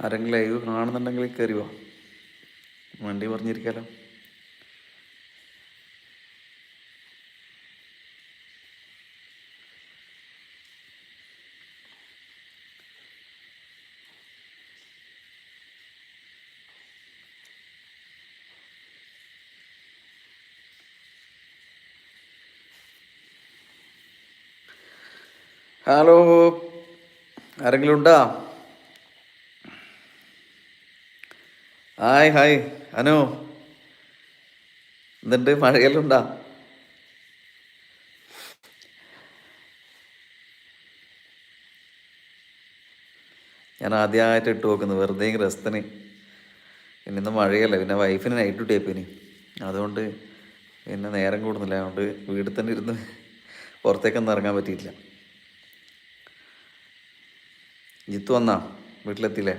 ആരെങ്കിലും ലൈവ് കാണുന്നുണ്ടെങ്കിൽ കയറി വാ. വണ്ടി പറഞ്ഞിരിക്കാലോ. ഹലോ ആരെങ്കിലും ഉണ്ടോ? Hi hi. അനു എന്തുണ്ട്? മഴയെല്ലാം ഉണ്ടാ ഞാൻ ആദ്യമായിട്ട് ഇട്ട് നോക്കുന്നു. വെറുതെ രസത്തിന് പിന്നെ ഇന്ന് മഴയല്ല. പിന്നെ വൈഫിന് നൈറ്റ് ഡ്യൂട്ടി ആയിപ്പോയിനി അതുകൊണ്ട് പിന്നെ നേരം കൂടുന്നില്ല. അതുകൊണ്ട് വീട്ടിൽ തന്നെ ഇരുന്ന് പുറത്തേക്കൊന്നും ഇറങ്ങാൻ പറ്റിയിട്ടില്ല. ജിത്തു വന്നാ? വീട്ടിലെത്തിയില്ലേ?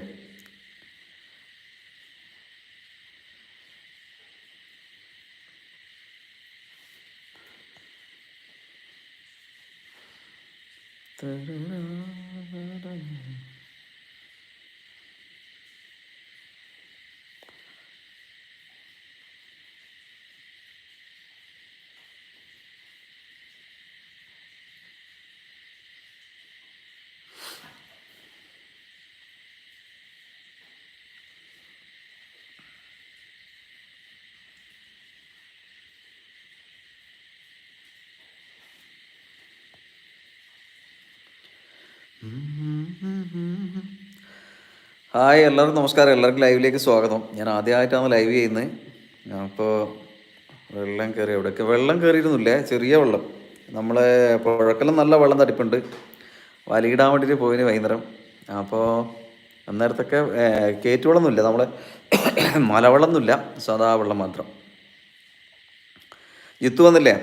Da-da-da-da-da. ഹായ് എല്ലാവർക്കും നമസ്കാരം. എല്ലാവർക്കും ലൈവിലേക്ക് സ്വാഗതം. ഞാൻ ആദ്യമായിട്ടാണ് ലൈവ് ചെയ്യുന്നത്. അപ്പോൾ വെള്ളം കയറി എവിടെയൊക്കെ വെള്ളം കയറിയിരുന്നില്ലേ ചെറിയ വെള്ളം. നമ്മളെ പുഴക്കെല്ലാം നല്ല വെള്ളം തടിപ്പുണ്ട് വലിയിടാൻ വേണ്ടിയിട്ട് പോയിന് വൈകുന്നേരം. അപ്പോൾ അന്നേരത്തൊക്കെ കയറ്റുവെള്ളമൊന്നുമില്ല നമ്മളെ മലവെള്ളമൊന്നുമില്ല സാധാ വെള്ളം മാത്രം. ജിത്തു വന്നില്ലേ?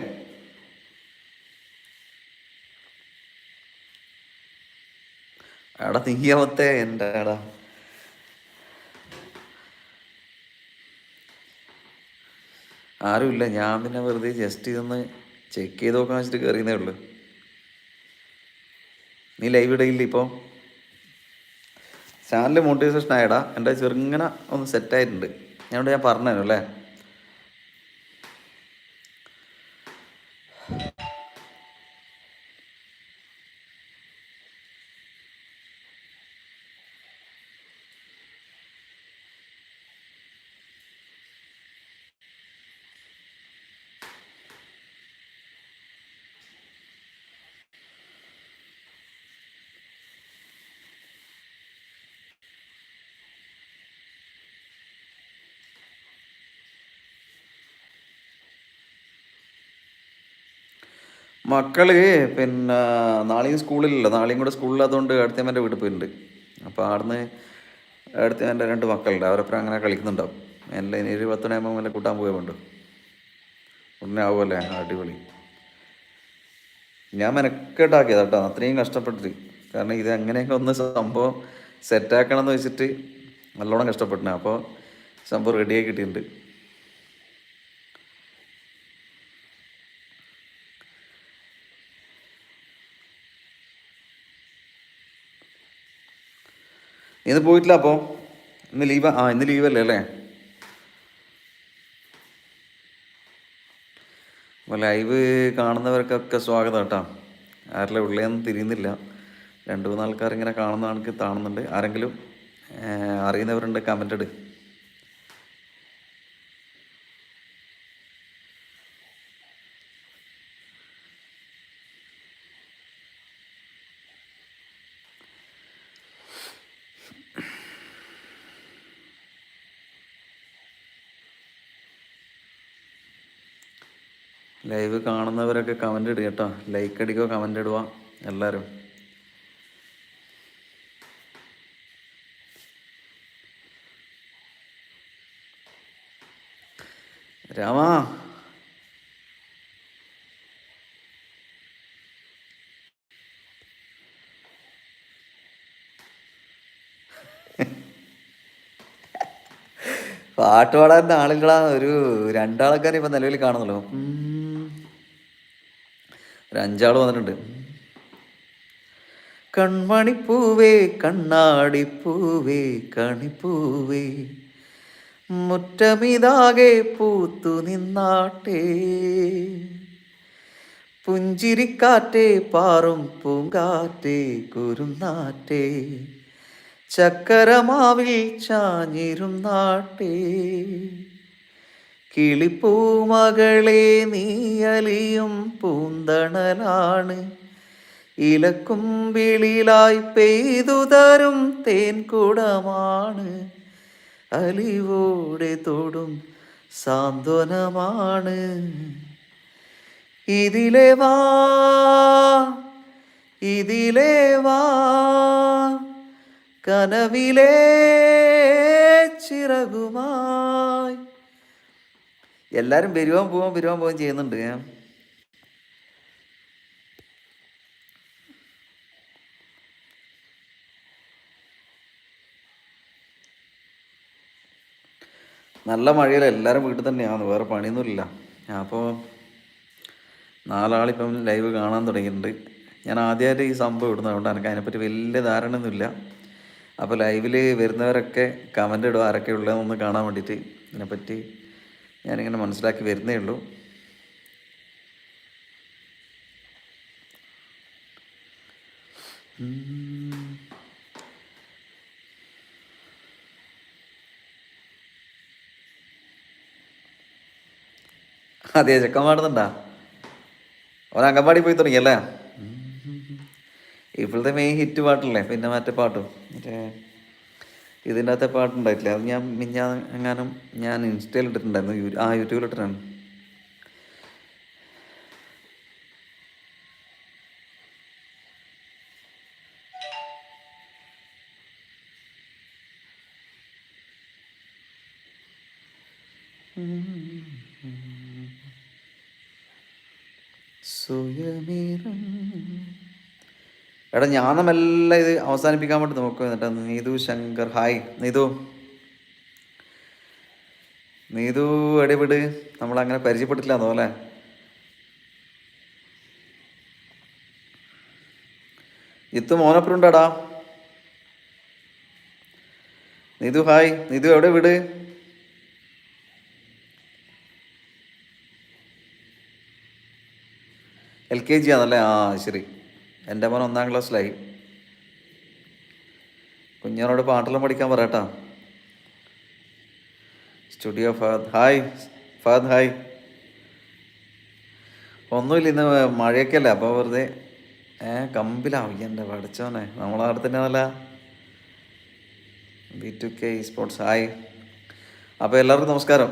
എടാ നീയാമത്തെ എന്റെ എടാ ആരുമില്ല. ഞാൻ പിന്നെ വെറുതെ ജസ്റ്റ് ഇതൊന്ന് ചെക്ക് ചെയ്ത് നോക്കാൻ വെച്ചിട്ട് കയറിയതേ ഉള്ളൂ. നീ ലൈവ് ഇടയില്ല ഇപ്പോൾ ചാനൽ മോട്ടിവേഷൻ ആയടാ. എന്റെ ചെറുങ്ങനെ ഒന്ന് സെറ്റായിട്ടുണ്ട് ഞാനോട് ഞാൻ പറഞ്ഞു അല്ലേ? മക്കൾ പിന്നെ നാളെയും സ്കൂളിലല്ല നാളെയും കൂടെ സ്കൂളിലാത്തതുകൊണ്ട് അടുത്തമ്മന്റെ വീട്ടിൽ പോയിട്ടുണ്ട്. അപ്പോൾ അവിടുന്ന് അടുത്തമ്മന്റെ രണ്ട് മക്കളുണ്ട്. അവരൊപ്പം അങ്ങനെ കളിക്കുന്നുണ്ടാവും. എല്ലാം ഇനി ഒരു പത്ത് മണിയാകുമ്പോൾ വല്ല കൂട്ടാൻ പോയതുകൊണ്ട് ഉടനെ ആവുമല്ലേ അടിപൊളി. ഞാൻ മെനക്കെട്ടാക്കിയതാ കേട്ടോ. അത്രയും കഷ്ടപ്പെട്ടിട്ട്. കാരണം ഇത് എങ്ങനെയൊക്കെ ഒന്ന് സംഭവം സെറ്റാക്കണം എന്ന് വെച്ചിട്ട് നല്ലോണം കഷ്ടപ്പെട്ടു അപ്പോൾ സംഭവം റെഡിയായി കിട്ടിയിട്ടുണ്ട്. ഇന്ന് പോയിട്ടില്ല അപ്പോൾ ഇന്ന് ലീവ് ആ ഇന്ന് ലീവല്ലേ അല്ലേ അപ്പോൾ ലൈവ് കാണുന്നവർക്കൊക്കെ സ്വാഗതം കേട്ടോ. ആരുടെ ഉള്ളേന്ന് തിരിയുന്നില്ല. രണ്ട് മൂന്ന് ആൾക്കാർ ഇങ്ങനെ കാണുന്ന ആൾക്ക് കാണുന്നുണ്ട് ആരെങ്കിലും അറിയുന്നവരുണ്ട് കമന്റ് ഇട്. ലൈവ് കാണുന്നവരൊക്കെ കമന്റ് ഇടുക കേട്ടോ. ലൈക്ക് അടിക്കുക കമന്റ് ഇടുക എല്ലാവരും രാമാ. പാട്ട് പാടാൻ ഒരു രണ്ടാൾക്കാരെ ഇപ്പൊ നിലവിൽ കാണുന്നല്ലോ. ഒരു അഞ്ചാൾ വന്നിട്ടുണ്ട്. കൺമണിപ്പൂവേ കണ്ണാടിപ്പൂവേ കണിപ്പൂവേ മുറ്റമിതാകെ പൂത്തു നിന്നാട്ടേ. പുഞ്ചിരിക്കാറ്റേ പാറും പൂങ്കാറ്റേ കുരുന്നാറ്റേ ചക്കരമാവിൽ ചാഞ്ഞിരുന്നാട്ടേ. കിളിപ്പൂമകളെ നീയലിയും പൂന്തണലാണ്. ഇലക്കുമ്പിളിലായി പെയ്തു തരും തേൻകുടമാണ്. അലിവോടെ തൊടും സാന്ത്വനമാണ്. ഇതിലെ വാ ഇതിലെ വാ കനവിലേ ചിറകുമായി എല്ലാരും വരുവാൻ പോവാൻ വരുവാൻ പോവാൻ ചെയ്യുന്നുണ്ട്. ഞാൻ നല്ല മഴയിൽ എല്ലാവരും വീട്ടിൽ തന്നെയാണ് വേറെ പണിയൊന്നുമില്ല. അപ്പോൾ നാലാളിപ്പം ലൈവ് കാണാൻ തുടങ്ങിയിട്ടുണ്ട്. ഞാൻ ആദ്യമായിട്ട് ഈ സംഭവം ഇടുന്നത് അതുകൊണ്ട് എനിക്ക് അതിനെപ്പറ്റി വലിയ ധാരണയൊന്നുമില്ല. അപ്പോൾ ലൈവിൽ വരുന്നവരൊക്കെ കമന്റ് ഇടുക ആരൊക്കെ ഉള്ളതെന്നൊന്ന് കാണാൻ വേണ്ടിയിട്ട് ഇതിനെപ്പറ്റി ഞാനിങ്ങനെ മനസ്സിലാക്കി വരുന്നേ ഉള്ളൂ. അതെ ചെക്കൻ പാടുന്നുണ്ടാ? ഓൻ പോയി പോയി തുടങ്ങിയല്ലേ? ഇപ്പോഴത്തെ മെയിൻ ഹിറ്റ് പാട്ടല്ലേ? പിന്നെ മറ്റേ പാട്ടും? മറ്റേ ഇതിന്റെ അകത്തെ പാട്ടുണ്ടായിട്ടില്ല. അത് ഞാൻ മിഞ്ഞാ എങ്ങാനും ഞാൻ ഇൻസ്റ്റയിൽ ഇട്ടിട്ടുണ്ടായിരുന്നു. ആ യൂട്യൂബിൽ ഇട്ടിട്ടാണ്. സ്വയമേറം എടാ ഞാൻ ഇത് അവസാനിപ്പിക്കാൻ വേണ്ടി നോക്കുക എന്നിട്ട്. നീതു ശങ്കർ ഹായ്. നീതു. നീതു എടിവിട് നമ്മളങ്ങനെ പരിചയപ്പെട്ടില്ല അതുപോലെ ഇത്ത് മോനപ്പുറുണ്ടടാ നീതു ഹായ്. നീതു എവിടെ വിട്? എൽ കെ ജി ആണല്ലേ? ആ ശരി. എന്റെ മോൻ ഒന്നാം ക്ലാസ്സിലായി. കുഞ്ഞിനോട് പാട്ടെല്ലാം പഠിക്കാൻ പറയട്ടാ. Studio Fahad hi Fahad hi ഒന്നുമില്ല ഇന്ന് മഴയൊക്കെ അല്ലേ അപ്പോൾ വെറുതെ ഏ കമ്പിലാവും എന്റെ പഠിച്ചോനെ നമ്മളവിടെ തന്നെ നല്ല B two K sports hi അപ്പോൾ എല്ലാവർക്കും നമസ്കാരം.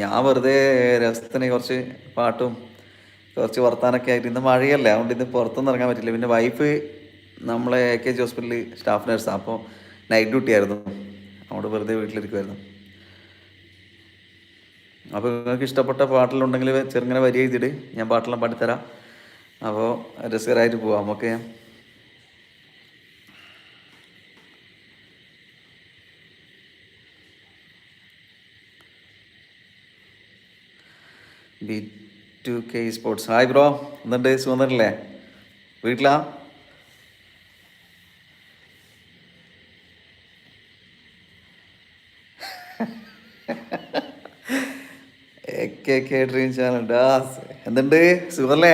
ഞാൻ വെറുതെ രസത്തിന് കുറച്ച് പാട്ടും കുറച്ച് വർത്താനൊക്കെ ആയിട്ട്. ഇന്ന് മഴയല്ലേ അതുകൊണ്ട് ഇന്ന് പുറത്തൊന്നും ഇറങ്ങാൻ പറ്റില്ല. പിന്നെ വൈഫ് നമ്മളെ എ കെ ജി ഹോസ്പിറ്റലിൽ സ്റ്റാഫ് നേഴ്സാണ് അപ്പോൾ നൈറ്റ് ഡ്യൂട്ടി ആയിരുന്നു. അവിടെ വെറുതെ വീട്ടിലിരിക്കുമായിരുന്നു അപ്പോൾ നിങ്ങൾക്ക് ഇഷ്ടപ്പെട്ട പാട്ടിലുണ്ടെങ്കിൽ ചെറുങ്ങനെ വരി എഴുതിയിട്ട് ഞാൻ പാട്ടെല്ലാം പാടിത്തരാം. അപ്പോൾ രസകരമായിട്ട് പോവാം. നമുക്ക് B two K sports hi bro എന്തുണ്ട്? സുഖം തന്നെയല്ലേ? വീട്ടിലാ? ഡ്രീം ചാനൽ ഡാസ് എന്തുണ്ട്? സുഖല്ലേ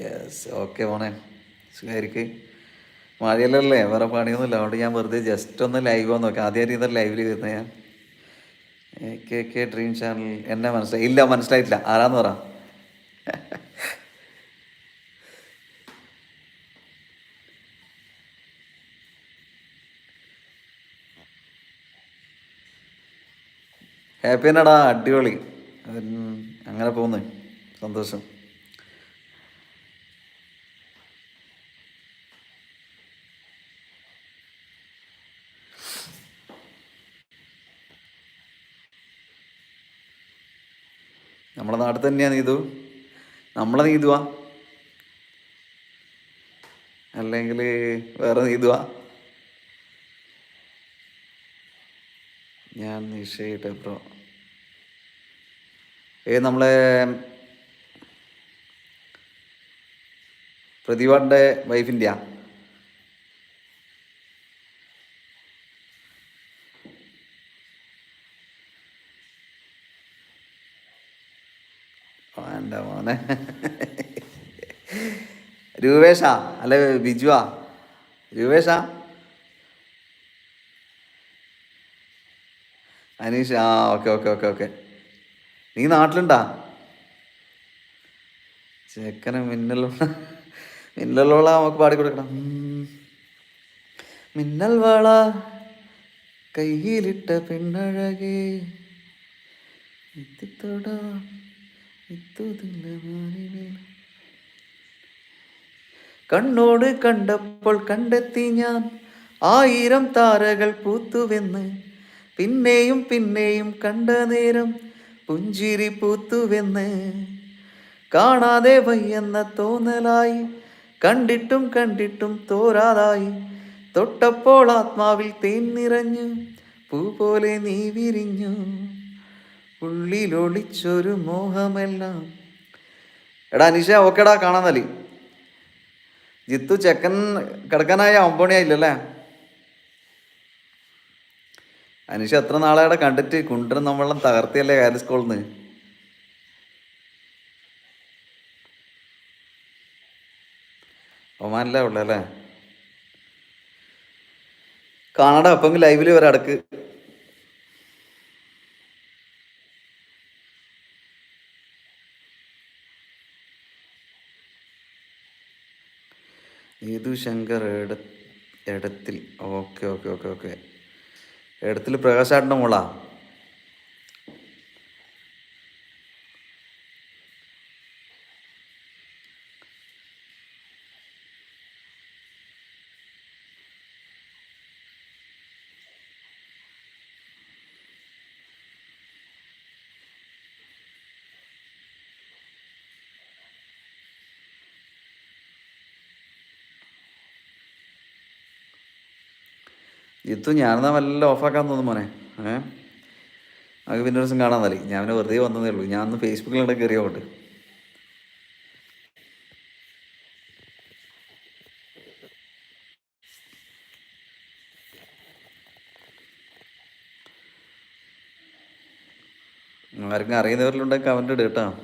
യെസ് ഓക്കെ മോനെ. സുഖമായിരിക്കും. മഴയല്ലല്ലേ? വേറെ പണിയൊന്നുമില്ല. അതുകൊണ്ട് ഞാൻ വെറുതെ ജസ്റ്റ് ഒന്ന് ലൈവ് വന്ന്. നോക്കാം ആദ്യമായിട്ട് ഇന്നലെ ലൈവിൽ വരുന്നത് ഞാൻ. കെ കെ ഡ്രീം ചാനൽ എന്നെ മനസ്സിലായി? ഇല്ല മനസ്സിലായിട്ടില്ല. ആരാന്ന് പറ. ഹാപ്പി തന്നെടാ അടിപൊളി. അങ്ങനെ പോകുന്നു. സന്തോഷം. നമ്മളെ നാട്ടിൽ തന്നെയാ നീതു. നമ്മളെ നീതുവാ. അല്ലെങ്കിൽ വേറെ നീതുവാ. ഞാൻ നിശ്ചയിട്ട് ബ്രോ ഏ നമ്മളെ പ്രതിഭാടെ വൈഫിന്റെയാ ആ, എന്റെ മോനെ. രൂപേഷാ അല്ലെ ബിജുവാ. രൂപേഷാ. അനീഷ് ആ ഓക്കെ ഓക്കെ ഓക്കെ ഓക്കെ. നീ നാട്ടിലുണ്ടാ? ചെക്കനെ മിന്നൽ മിന്നലോള നമുക്ക് പാടി കൊടുക്കണം. മിന്നൽ വള കയ്യിലിട്ട പെണ്ണഴകേ. കണ്ണോട് കണ്ടപ്പോൾ കണ്ടെത്തി ഞാൻ. ആയിരം താരകൾ പൂത്തുവെന്ന്. പിന്നെയും പിന്നെയും കണ്ട നേരം പുഞ്ചിരി പൂത്തുവെന്ന്. കാണാതെ വയ്യെന്ന തോന്നലായി. കണ്ടിട്ടും കണ്ടിട്ടും തോരാതായി. തൊട്ടപ്പോൾ ആത്മാവിൽ തേൻ നിറഞ്ഞു. പൂ പോലെ നീ വിരിഞ്ഞു. ഉള്ളിലൊളിച്ചൊരു മോഹമെല്ലാം. എടാ അനീഷ ഓക്കെടാ കാണാൻ നല്ലി ജിത്തു ചെക്കൻ കിടക്കാനായ ഒമ്പണിയായില്ലല്ലേ അനീഷ എത്ര നാളെയുടെ കണ്ടിട്ട്? കുണ്ടൻ നമ്മളെല്ലാം തകർത്തിയല്ലേ കാര്യം സ്കൂളിൽ നിന്ന് ഒമാനല്ലേ ഉള്ളല്ലേ കാണടാ അപ്പം ലൈവിൽ വരെ അടക്ക് നീതു ശങ്കർ എട Edathil. Okay okay okay okay. Edathil പ്രകാശാട്ടണം മോളാ? ജിത്തു ഞാനെന്നാ വല്ല ഓഫാക്കാൻ തോന്നുന്നു മോനെ? ഏഹ് അത് പിന്നെ ഒരു ദിവസം കാണാൻ മതി ഞാൻ വെറുതെ വന്നതേ ഉള്ളൂ. ഞാൻ ഒന്ന് ഫേസ്ബുക്കിലൂടെ കയറിയോട്ട് ആർക്കും അറിയുന്നവരിലുണ്ടെങ്കിൽ കമന്റ് ഡേട്ടാണ്